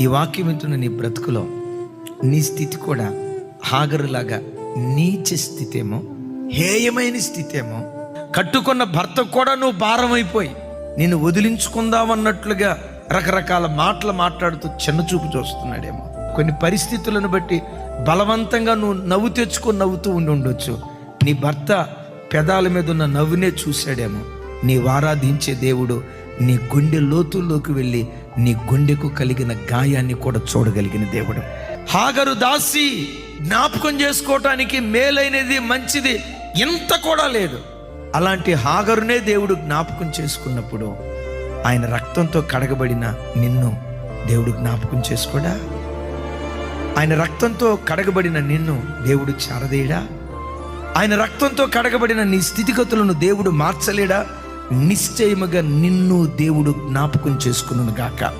ఈ వాక్యం వింటున్న నీ బ్రతుకులో నీ స్థితి కూడా హాగరులాగా నీచ స్థితి ఏమో హేయమైన స్థితి ఏమో కట్టుకున్న భర్త కూడా నువ్వు భారం అయిపోయి నిన్ను వదిలించుకుందామన్నట్లుగా రకరకాల మాటలు మాట్లాడుతూ చిన్న చూపు చూస్తున్నాడేమో. కొన్ని పరిస్థితులను బట్టి బలవంతంగా నువ్వు నవ్వు తెచ్చుకొని నవ్వుతూ ఉండి ఉండొచ్చు. నీ భర్త పెదాల మీద ఉన్న నవ్వునే చూశాడేమో. నీ వారాధించే దేవుడు నీ గుండె లోతుల్లోకి వెళ్ళి నీ గుండెకు కలిగిన గాయాన్ని కూడా చూడగలిగిన దేవుడు. హాగరు దాసి జ్ఞాపకం చేసుకోవటానికి మేలైనది మంచిది ఇంత కూడా లేదు. అలాంటి హాగరునే దేవుడు జ్ఞాపకం చేసుకున్నప్పుడు ఆయన రక్తంతో కడగబడిన నిన్ను దేవుడు జ్ఞాపకం చేసుకోడా? ఆయన రక్తంతో కడగబడిన నిన్ను దేవుడు చారదేయడా ఆయన రక్తంతో కడగబడిన నీ స్థితిగతులను దేవుడు మార్చలేడా? నిశ్చయముగా నిన్ను దేవుడు జ్ఞాపకం చేసుకును గాక